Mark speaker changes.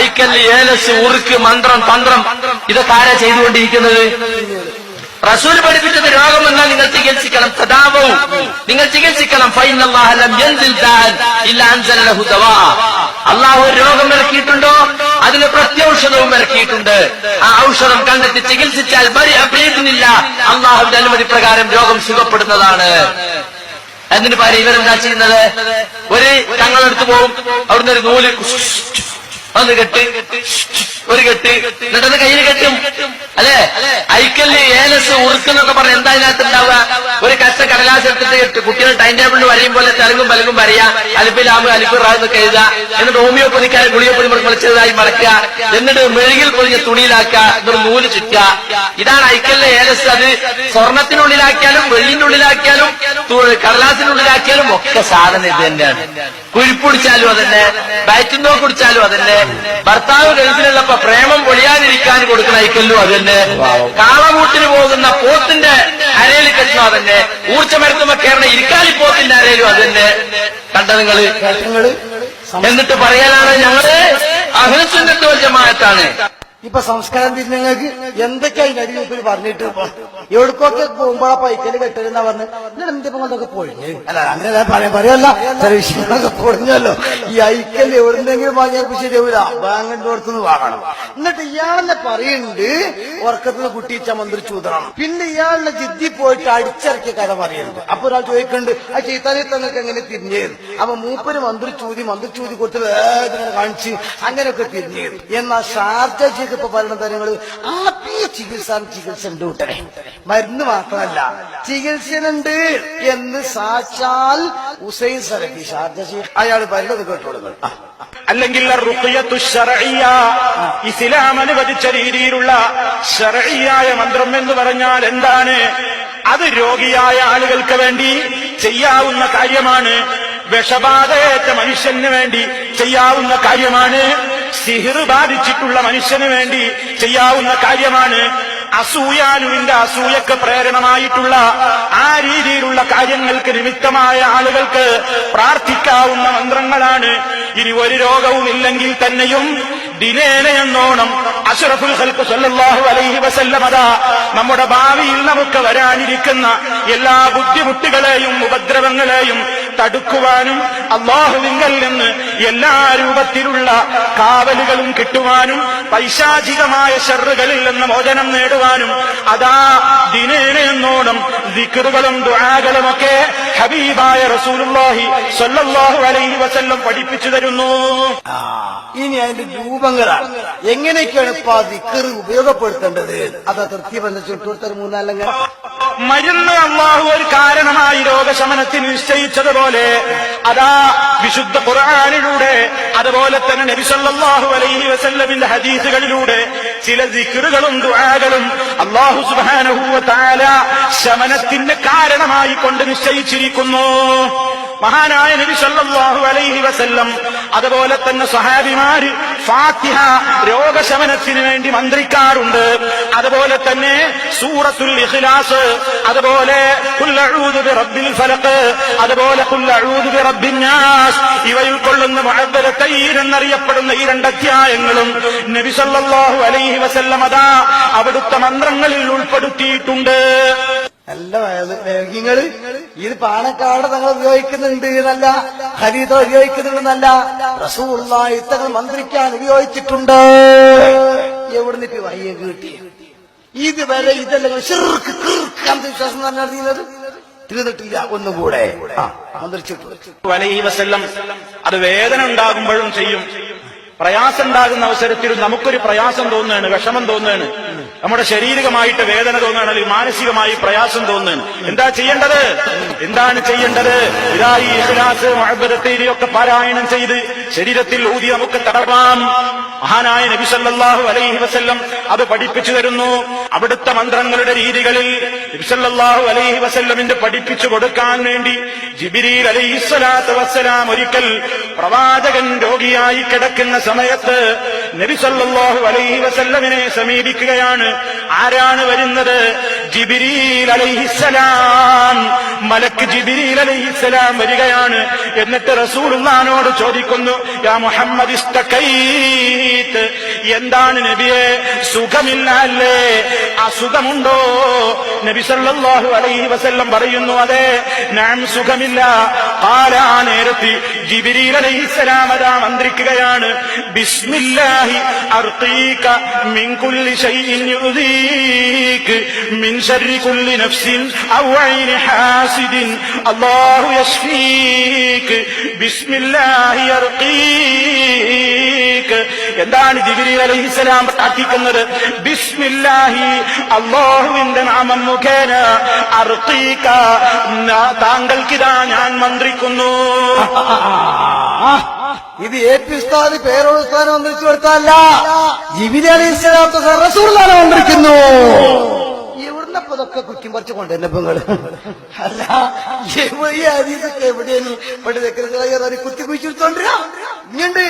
Speaker 1: ഐക്കല്ല് ഏലസ് ഉറുക്ക് മന്ത്രം തന്ത്രം. ഇതൊക്കെ ആരാ ചെയ്തുകൊണ്ടിരിക്കുന്നത്? റസൂൽ പഠിപ്പിച്ചത് രോഗം എന്നാൽ നിങ്ങൾ ചികിത്സിക്കണം. സദാവവും നിങ്ങൾ ചികിത്സിക്കണം. അള്ളാഹു രോഗം ഇറക്കിയിട്ടുണ്ടോ? അതിന് പ്രത്യൗഷധവും ഇറക്കിയിട്ടുണ്ട്. ആ ഔഷധം കണ്ടെത്തി ചികിത്സിച്ചാൽ അഭേദനില്ല അള്ളാഹുവിന്റെ അനുമതി പ്രകാരം രോഗം സുഖപ്പെടുന്നതാണ്. എന്നിട്ട് പാരി ഇവരെന്താ ചെയ്യുന്നത്? ഒരു തങ്ങളെടുത്ത് പോകും അവിടുന്ന് ഒരു നൂൽ ഒന്ന് കെട്ട്. ഒരു കെട്ട്. എന്നിട്ടത് കയ്യിൽ കെട്ടും. അല്ലെ? ഐക്കല്ല് ഏലസ് ഉറുക്കെന്നൊക്കെ പറഞ്ഞ എന്താ അതിനകത്ത് ഉണ്ടാവുക ഒരു കച്ച കടലാസ് എടുത്തിട്ട് കെട്ട്. കുട്ടികൾ ടൈം ടേബിളിൽ വരയും പോലെ തെലുങ്കും പലകും വരയാ. അലിപ്പിലാമ് അലിപ്പ് എന്നൊക്കെ എഴുതുക. എന്നിട്ട് ഹോമിയോപ്പതിക്കാരെ മുളച്ചതായി മറക്കുക. എന്നിട്ട് മെഴുകിൽ പൊഴിഞ്ഞ തുണിയിലാക്കുക. എന്നിട്ട് നൂൽ ചുറ്റുക. ഇതാണ് ഐക്കലിലെ ഏലസ് അത് സ്വർണത്തിനുള്ളിലാക്കിയാലും തു- കടലാസിനുള്ളിലാക്കിയാലും ഒക്കെ സാധനം ഇത് തന്നെയാണ്. കുഴിപ്പുടിച്ചാലും അതന്നെ. ബാറ്റിന്തോ കുടിച്ചാലും അതന്നെ. ഭർത്താവ് ഗൾഫിലുള്ളപ്പോ പ്രേമം പൊളിയാതിരിക്കാൻ കൊടുക്കുന്ന ഐക്കല്ലും അതന്നെ കാളമൂട്ടിന് പോകുന്ന പോത്തിന്റെ അരയിൽ കെട്ടുന്നു അതന്നെ ഊർച്ചമരുത്തുമ്പോ കേരള ഇരിക്കാലി പോത്തിന്റെ അരയിലും അതന്നെ കണ്ട
Speaker 2: നിങ്ങൾ?
Speaker 1: എന്നിട്ട് പറയാനാണ് ഞങ്ങൾ अहल सुन्नत
Speaker 2: ഇപ്പൊ സംസ്കാരം തിരിഞ്ഞങ്ങൾക്ക് എന്തൊക്കെയാ അതിന്റെ അടിയിൽ പറഞ്ഞിട്ട്? എവിടക്കൊക്കെ പോകുമ്പോഴാ പൈക്കൽ കെട്ടരുന്ന പറഞ്ഞ്? എന്നിട്ട് കൊണ്ടൊക്കെ പൊഴിഞ്ഞ് അല്ല അങ്ങനെ പറയാൻ പറയല്ല. ചില വിഷയങ്ങളൊക്കെ പൊളിഞ്ഞല്ലോ. ഈ ഐക്കൽ എവിടെന്തെങ്കിലും വാങ്ങിയപ്പോ ശരിയാവില്ല ബാങ്കിന്റെ അടുത്തുനിന്ന് വാങ്ങണം. എന്നിട്ട് ഇയാളെന്നെ പറയുന്നുണ്ട് ഉറക്കത്തിന് കുട്ടി മന്ത്രി ചൂതണം. പിന്നെ ഇയാളുടെ ജിദ്ദി പോയിട്ട് അടിച്ചിറക്കിയ കഥ പറയുന്നുണ്ട് അപ്പൊ ഒരാൾ ചോദിക്കുന്നുണ്ട് ആ ചീത്താനെ തന്നൊക്കെ എങ്ങനെ തിരിഞ്ഞേ? അപ്പൊ മൂപ്പര് മന്ത്രി ചൂതി മന്ത്രി ചൂതി കൊടുത്ത് വേദന കാണിച്ച് അങ്ങനെയൊക്കെ തിരിഞ്ഞു. എന്നാ ഷാർജയ്ക്ക് ഇപ്പൊ പറയുന്ന കാര്യങ്ങൾ ആത്മീയ ചികിത്സ ചികിത്സ ഉണ്ട് കൂട്ടരെ. മരുന്ന് മാത്രമല്ല ചികിത്സനുണ്ട് എന്ന് സാക്ഷാൽ ഹുസൈൻ സലഫി ഷാർജ അയാൾ പറയുന്നത് കേട്ടോളുകൾ
Speaker 3: അല്ലെങ്കിൽ ഇസ്ലാം അനുവദിച്ച രീതിയിലുള്ള ശർഇയ്യായ മന്ത്രം എന്ന് പറഞ്ഞാൽ എന്താണ്? അത് രോഗിയായ ആളുകൾക്ക് വേണ്ടി ചെയ്യാവുന്ന കാര്യമാണ്. വിഷബാധയേറ്റ മനുഷ്യന് വേണ്ടി ചെയ്യാവുന്ന കാര്യമാണ്. സിഹിർ ബാധിച്ചിട്ടുള്ള മനുഷ്യന് വേണ്ടി ചെയ്യാവുന്ന കാര്യമാണ് അസൂയാലുവിന്റെ അസൂയക്ക് പ്രേരണമായിട്ടുള്ള ആ രീതിയിലുള്ള കാര്യങ്ങൾക്ക് നിമിത്തമായ ആളുകൾക്ക് പ്രാർത്ഥിക്കാവുന്ന മന്ത്രങ്ങളാണ്. ഇനി ഒരു രോഗവും ഇല്ലെങ്കിൽ തന്നെയും ദിനേനയെന്നോണം അഷറഫുൽ ഖൽഖ് സല്ലാഹു അലൈഹി വസല്ലമത നമ്മുടെ ഭാവിയിൽ നമുക്ക് വരാനിരിക്കുന്ന എല്ലാ ബുദ്ധിമുട്ടുകളെയും ഉപദ്രവങ്ങളെയും തടുക്കുവാനും അള്ളാഹുവിങ്കൽ നിന്ന് എല്ലാ രൂപത്തിലുള്ള കാവലുകളും കിട്ടുവാനും പൈശാചികമായ ഷെറുകളിൽ നിന്ന് മോചനം നേടുവാനും അതാ ദിനേനെന്നോണം ദിക്കറുകളും ദുആകളുമൊക്കെ ഹബീബായ റസൂലുള്ളാഹി സ്വല്ലല്ലാഹു അലൈഹി വസല്ലം പഠിപ്പിച്ചു തരുന്നു.
Speaker 2: ഇനി അതിന്റെ രൂപങ്ങളാണ് എങ്ങനെയൊക്കെയാണ് ഇപ്പൊ ആ ദിക്കറ് ഉപയോഗപ്പെടുത്തേണ്ടത്? അതാ തൃപ്തി ബന്ധിച്ചിട്ട് മൂന്നാലങ്ങൾ
Speaker 3: മരുന്ന് അള്ളാഹു ഒരു കാരണമായി രോഗശമനത്തിന് നിശ്ചയിച്ചതുപോലെ അതാ വിശുദ്ധ ഖുർആാനിലൂടെ അതുപോലെ തന്നെ നബിസല്ലാഹു അലൈഹി വസല്ലമിന്റെ ഹദീസുകളിലൂടെ ചില ദിക്കറുകളും ദുആകളും അള്ളാഹു സുബ്ഹാനഹു വ തആല ശമനത്തിന് കാരണമായി കൊണ്ട് നിശ്ചയിച്ചിരിക്കുന്നു. മഹാനായ നബി സല്ലല്ലാഹു അലൈഹി വസല്ലം അതുപോലെ തന്നെ സഹാബിമാര് ഫാത്തിഹ രോഗശമനത്തിന് വേണ്ടി മന്ത്രിക്കാറുണ്ട്. അതുപോലെ തന്നെ സൂറത്തുൽ ഇഖ്ലാസ് അതുപോലെ ബിറബ്ബിൽ ഫലഖ് അതുപോലെ ഖുൽ അഊദു ബിറബ്ബിൻ നാസ് ഇവ ഉൾക്കൊള്ളുന്ന മുഅവ്വലത്തൈൻ എന്നറിയപ്പെടുന്ന ഈ രണ്ട് അധ്യായങ്ങളും നബി സല്ലല്ലാഹു അലൈഹി വസല്ലം അതാ അവിടുത്തെ മന്ത്രങ്ങളിൽ ഉൾപ്പെടുത്തിയിട്ടുണ്ട്.
Speaker 2: നല്ല വേഗങ്ങൾ. ഇത് പാണക്കാട് തങ്ങൾ ഉപയോഗിക്കുന്നുണ്ട് എന്നല്ല ഹരിത ഉപയോഗിക്കുന്നുണ്ടെന്നല്ല റസൂള്ളായി തങ്ങൾ മന്ത്രിക്കാൻ ഉപയോഗിച്ചിട്ടുണ്ട്. എവിടെ ഇപ്പൊ വയ്യ കിട്ടി? ഇതുവരെ ഇതെല്ലാം ഇതല്ല കിർക്ക് അന്ധവിശ്വാസം തന്നെ നടത്തിയത് തീർന്നിട്ടില്ല ഒന്നുകൂടെ. മന്ത്രിച്ചിട്ടുണ്ട്.
Speaker 3: അത് വേദന ഉണ്ടാകുമ്പോഴും ചെയ്യും. പ്രയാസം ഉണ്ടാകുന്ന അവസരത്തിൽ നമുക്കൊരു പ്രയാസം തോന്നുകയാണ് വിഷമം തോന്നുകയാണ്. നമ്മുടെ ശാരീരികമായിട്ട് വേദന തോന്നുകയാണ് അല്ലെങ്കിൽ മാനസികമായി പ്രയാസം തോന്നുകയാണ്. എന്താ ചെയ്യേണ്ടത്? എന്താണ് ചെയ്യേണ്ടത്? ഇതാ ഈ ഇഖ്ലാസ് മഹബരത്തേരിയൊക്കെ പാരായണം ചെയ്ത് ശരീരത്തിൽ ഊതി നമുക്ക് തടവാം. മഹാനായ നബി സല്ലല്ലാഹു അലൈഹി വസല്ലം അത് പഠിപ്പിച്ചു തരുന്നു. അവിടുത്തെ മന്ത്രങ്ങളുടെ രീതികളിൽ നബി സല്ലല്ലാഹു അലൈഹി വസല്ലമിന്റെ പഠിപ്പിച്ചു കൊടുക്കാൻ വേണ്ടി ജിബ്രീൽ അലൈഹിസ്സലാത്തു വസ്സലാം ഒരിക്കൽ പ്രവാചകൻ രോഗിയായി കിടക്കുന്ന സമയത്ത് നബിസല്ലാഹു അലൈഹി വസല്ലമിനെ സമീപിക്കുകയാണ്. ആരാണ് വരുന്നത്? ജിബിരീൽ അലൈഹിസ്സലാം. മലക്ക് ജിബിരീൽ അലൈഹിസ്സലാം വരികയാണ്. എന്നിട്ട് റസൂലുള്ളാനോട് ചോദിക്കുന്നു യാ മുഹമ്മദ് എന്താണ് നബിയെ? സുഖമില്ല അല്ലേ? അസുഖമുണ്ടോ നബി സല്ലല്ലാഹു അലൈഹി വസല്ലം പറയുന്നു അതെ ഞാൻ സുഖമില്ല. ആരാ നേരത്തി ജിബിരീൽ അലൈഹിസ്സലാം അതാ മന്ത്രിക്കുകയാണ്. ബിസ്മില്ലാഹി അർഖീക മിൻ കുല്ലി യുദീക് മിൻ ശർരി കുല്ലി നഫ്സിൻ ഔ ഐനി ഹാസിദിൻ അല്ലാഹു ബിസ്മില്ലാഹി അർഖീക് എന്താണ് ജിബിരി അലൈഹിസ്സലാം പ്രാർത്ഥിക്കുന്നത്? ബിസ്മില്ലാഹി അള്ളാഹുവിന്റെ നാമം മുഖേന അർത്തീക്ക താങ്കൾക്കിതാ ഞാൻ മന്ത്രിക്കുന്നു.
Speaker 2: ഇത് എ പി ഉസ്താദ് പേരോട് ഉസ്താദ് വന്നിരിച്ചു കൊടുത്തല്ല ജിബിലി അലി ഇസ്ലാത്തു റസൂർദാനെ വന്നിരിക്കുന്നു എവിടുന്ന ഇപ്പൊ ഇതൊക്കെ കുറ്റി പറിച്ച് നിങ്ങൾ അല്ല എവിടെയാണ് ഹദീസൊക്കെ എവിടെയാണ്? ഇവിടെ കുത്തി കുഴിച്ചെടുത്തോണ്ടിരാ ഇങ്ങണ്ട്